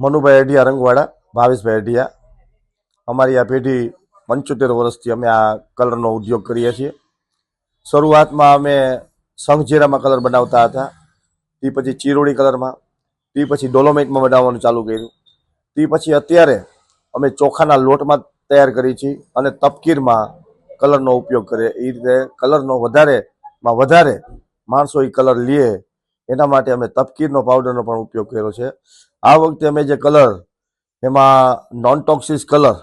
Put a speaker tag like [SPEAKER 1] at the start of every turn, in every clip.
[SPEAKER 1] મનુભાઈ અઢિયા રંગવાડા ભાવેશભાઈ અઢિયા અમારી આ પેઢી પંચોતેર વર્ષથી અમે આ કલરનો ઉદ્યોગ કરીએ છીએ. શરૂઆતમાં અમે સંઘજેરામાં કલર બનાવતા હતા. તે પછી ચીરોડી કલરમાં, તે પછી ડોલોમેટમાં બનાવવાનું ચાલુ કર્યું. તે પછી અત્યારે અમે ચોખાના લોટમાં તૈયાર કરી છીએ અને તપકીરમાં કલરનો ઉપયોગ કરીએ. એ રીતે કલરનો વધારેમાં વધારે માણસો એ કલર લે એના માટે અમે તપકીરનો પાવડરનો પણ ઉપયોગ કર્યો છે. આ વખતે અમે જે કલર, એમાં નોન ટોક્સિસ કલર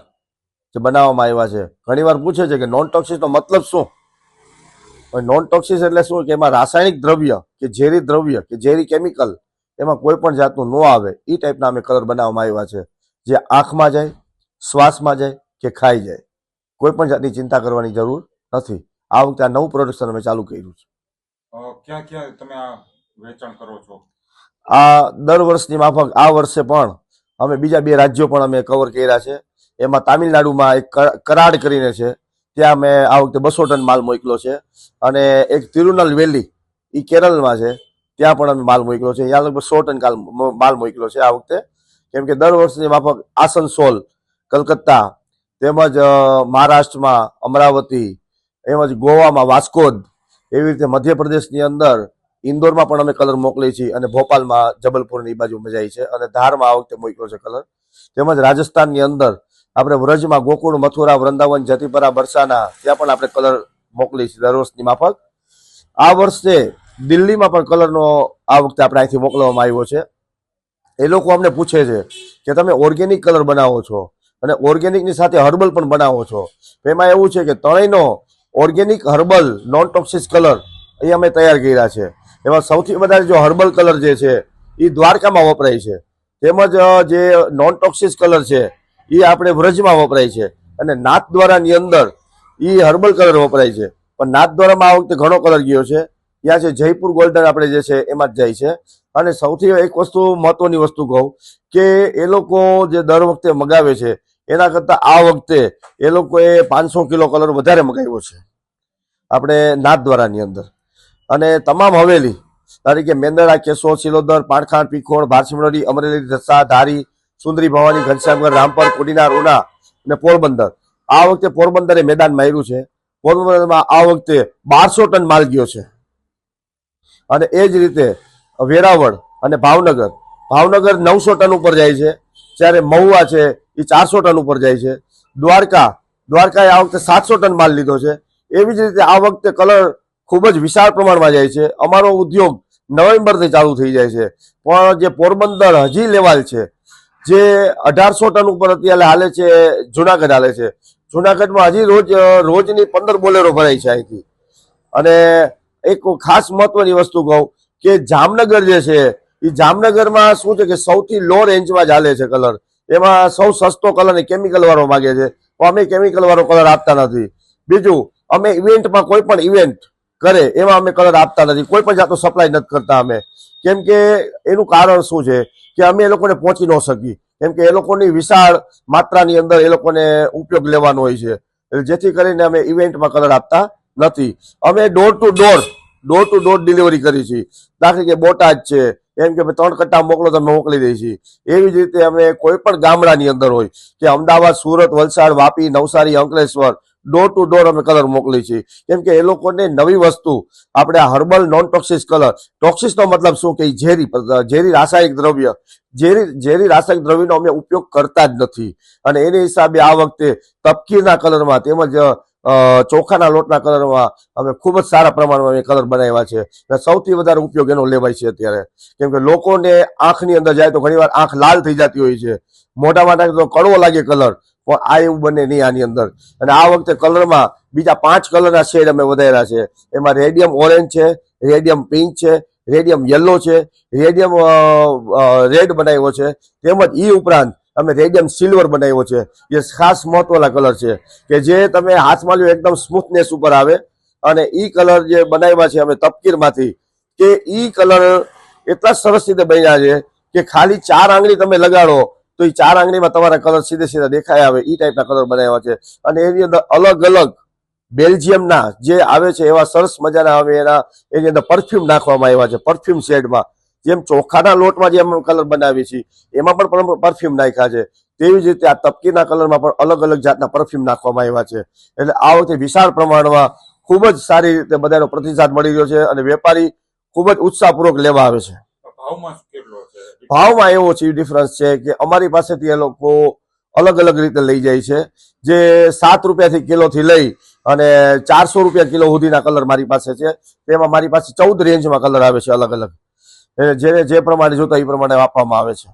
[SPEAKER 1] જે બનાવવામાં આવ્યા છે, ઘણીવાર પૂછે છે કે નોન ટોક્સિસનો મતલબ શું? નોન ટોક્સિસ એટલે શું? કે એમાં રાસાયણિક દ્રવ્ય, કે ઝેરી દ્રવ્ય, કે ઝેરી કેમિકલ એમાં કોઈ પણ જાતનું ન આવે એ ટાઈપના અમે કલર બનાવવામાં આવ્યા છે. જે આંખમાં જાય, શ્વાસમાં જાય, કે ખાઈ જાય. કોઈ પણ જાતની ચિંતા કરવાની જરૂર નથી. આ વખતે આ નવું પ્રોડક્શન અમે ચાલુ કર્યું છે.
[SPEAKER 2] ક્યાં ક્યાં તમે આ વેચાણ કરો છો?
[SPEAKER 1] આ દર વર્ષની માફક, આ વર્ષે પણ અમે બીજા બે રાજ્યો પણ અમે કવર કર્યા છે. એમાં તામિલનાડુમાં એક કરાડ કરીને છે. ત્યાં અમે આ વખતે બસો ટન માલ મોકલો છે. અને એક તિરુનલ વેલી એ કેરળમાં છે. ત્યાં પણ અમે માલ મોકલ્યો છે. ત્યાં લગભગ સો ટન માલ મોકલો છે આ વખતે. કેમ કે દર વર્ષની માફક આસનસોલ, કલકત્તા, તેમજ મહારાષ્ટ્રમાં અમરાવતી એમજ ગોવામાં વાસ્કોદ, એવી રીતે મધ્યપ્રદેશની અંદર ઇન્દોરમાં પણ અમે કલર મોકલીએ છીએ અને ભોપાલમાં જબલપુરની બાજુ અમે જાય છે અને ધારમાં આ વખતે મોકલ્યો છે કલર. તેમજ રાજસ્થાનની અંદર આપણે વ્રજમાં ગોકુળ, મથુરા, વૃંદાવન, જતીપરા, બરસાના ત્યાં પણ આપણે કલર મોકલી છે દર વર્ષની માફક. આ વર્ષે દિલ્હીમાં પણ કલરનો આ વખતે આપણે અહીંથી મોકલવામાં આવ્યો છે. એ લોકો અમને પૂછે છે કે તમે ઓર્ગેનિક કલર બનાવો છો અને ઓર્ગેનિકની સાથે હર્બલ પણ બનાવો છો. એમાં એવું છે કે ત્રણેયનો organic herbal non toxic colour એ અમે તૈયાર કર્યા છે. એમાં સૌથી વધારે જો હર્બલ કલર જે છે એ દ્વારકામાં વપરાય છે. તેમજ જે નોન ટોક્સિસ કલર છે એ આપણે વ્રજમાં વપરાય છે. અને નાથ દ્વારાની અંદર એ હર્બલ કલર વપરાય છે. પણ નાથ દ્વારામાં આ વખતે ઘણો કલર ગયો છે. ત્યાં છે જયપુર ગોલ્ડન આપણે જે છે, એમાં જ જાય છે. અને સૌથી એક વસ્તુ મહત્વની વસ્તુ કહું કે, એ લોકો જે દર વખતે મગાવે છે, એના કરતાં આ વખતે એ લોકોએ પાંચસો કિલો કલર વધારે મગાવ્યો છે. આપણે નાથ દ્વારાની અંદર. અને તમામ હવેલી તરીકે મેંદડા કેસો સિલોદર પાણખાણ, પીખોણ, ભારસિમરડી, અમરેલી, ધસા, ધારી, સુંદરી ભવાની, ઘનશ્યામગઢ, રામપર કુડીના રૂના અને પોરબંદર. આ વખતે પોરબંદરે મેદાન માર્યું છે. પોરબંદરમાં આ વખતે બારસો ટન માલ ગયો છે. અને એ જ રીતે વેરાવળ અને ભાવનગર. ભાવનગર નવસો ટન ઉપર જાય છે. જ્યારે મહુવા છે, એ ચારસો ટન ઉપર જાય છે. દ્વારકા, દ્વારકાએ આ વખતે સાતસો ટન માલ લીધો છે. એવી જ રીતે આ વખતે કલર ખૂબ જ વિશાળ પ્રમાણમાં જાય છે. અમારો ઉદ્યોગ નવેમ્બરથી ચાલુ થઈ જાય છે. પણ જે પોરબંદર હજી લેવાલ છે, જે અઢારસો ટન ઉપર અત્યારે હાલે છે, જુનાગઢ હાલે છે. જુનાગઢમાં હજી રોજ, રોજની પંદર બોલેરો ભરાય છે અહીંથી. અને એક ખાસ મહત્વની વસ્તુ કહું કે જામનગર જે છે એ જામનગરમાં શું છે કે સૌથી લો રેન્જમાં હાલે છે કલર. એમાં સૌ સસ્તો કલર ને કેમિકલ વાળો માગે છે. તો અમે કેમિકલ વાળો કલર આપતા નથી. બીજું, અમે ઇવેન્ટમાં કોઈ પણ ઇવેન્ટ કરે, એમાં અમે કલર આપતા નથી. કોઈ પણ જાતનો સપ્લાય નથી કરતા અમે. કેમ કે એનું કારણ શું છે કે અમે એ લોકોને પહોંચી ન શકી કેમ કે એ લોકોની વિશાળ માત્રાની અંદર એ લોકોને ઉપયોગ લેવાનો હોય છે. એટલે જેથી કરીને અમે ઇવેન્ટમાં કલર આપતા નથી. અમે door to door door to door delivery કરી છે. દાખલા કે બોટાદ છે. એમ કે ત્રણ કટ્ટા મોકલો તો મોકલી દઈએ છીએ. એવી જ રીતે અમે કોઈ પણ ગામડાની અંદર હોય કે Ahmedabad, Surat, Valsad, Vapi, Navsari, Ankleshwar door to door અમે કલર મોકલી છીએ કેમ કે એ લોકોને નવી વસ્તુ, આપણે આ હર્બલ નોન ટોક્સિસ કલર ટોક્સિસનો મતલબ શું કે ઝેરી ઝેરી રાસાયણિક દ્રવ્ય, ઝેરી ઝેરી રાસાયણિક દ્રવ્યનો અમે ઉપયોગ કરતા જ નથી. અને એને હિસાબે આ વખતે તપકીરના કલરમાં તેમજ ચોખાના લોટના કલરમાં અમે ખૂબ જ સારા પ્રમાણમાં અમે કલર બનાવ્યા છે. અને સૌથી વધારે ઉપયોગ એનો લેવાય છે અત્યારે. કેમ કે લોકોને આંખની અંદર જાય તો ઘણીવાર આંખ લાલ થઈ જતી હોય છે. મોઢામાં નાખે તો કડવો લાગે કલર પણ આ એવું બને નહીં આની અંદર. અને આ વખતે કલરમાં બીજા પાંચ કલરના શેડ અમે વધાર્યા છે. એમાં રેડિયમ ઓરેન્જ છે રેડિયમ પિંક છે રેડિયમ યલો છે રેડિયમ રેડ બનાવ્યો છે. તેમજ એ ઉપરાંત અમે રેડિયમ સિલ્વર બનાવ્યો છે. જે ખાસ મહત્વના કલર છે. કે જે તમે હાથમાં લ્યો એકદમ સ્મૂથનેસ ઉપર આવે. અને એ કલર જે બનાવ્યા છે અમે તપકીરમાંથી, કે એ કલર એટલા સરસ રીતે બન્યા છે કે ખાલી ચાર આંગળી તમે લગાડો તો એ ચાર આંગળીમાં તમારા કલર સીધે સીધા દેખાય આવે એ ટાઈપના કલર બનાવ્યા છે. અને એની અંદર અલગ અલગ બેલ્જિયમના જે આવે છે, એવા સરસ મજાના આવે એના, એની અંદર પરફ્યુમ નાખવામાં આવ્યા છે પરફ્યુમ શેડમાં જેમ ચોખાના લોટમાં જેમ કલર બનાવીએ છીએ, એમાં પણ પરફ્યુમ નાખ્યા છે. તેવી જ રીતે આ તપકીના કલરમાં પણ અલગ અલગ જાતના પરફ્યુમ નાખવામાં આવ્યા છે. એટલે આ વખતે વિશાળ પ્રમાણમાં ખૂબ જ સારી રીતે બધાનો પ્રતિસાદ મળી રહ્યો છે અને વેપારી ખૂબ જ ઉત્સાહપૂર્વક લેવા આવે છે.
[SPEAKER 2] ભાવમાં
[SPEAKER 1] એવો છે ડિફરન્સ છે કે અમારી પાસેથી એ લોકો અલગ અલગ રીતે લઈ જાય છે. જે સાત રૂપિયાથી કિલોથી લઈ અને ચારસો રૂપિયા કિલો સુધીના કલર મારી પાસે છે. તેમાં મારી પાસે ચૌદ રેન્જમાં કલર આવે છે અલગ અલગ. જેને જે પ્રમાણે જોતા એ પ્રમાણે આપવામાં આવે છે.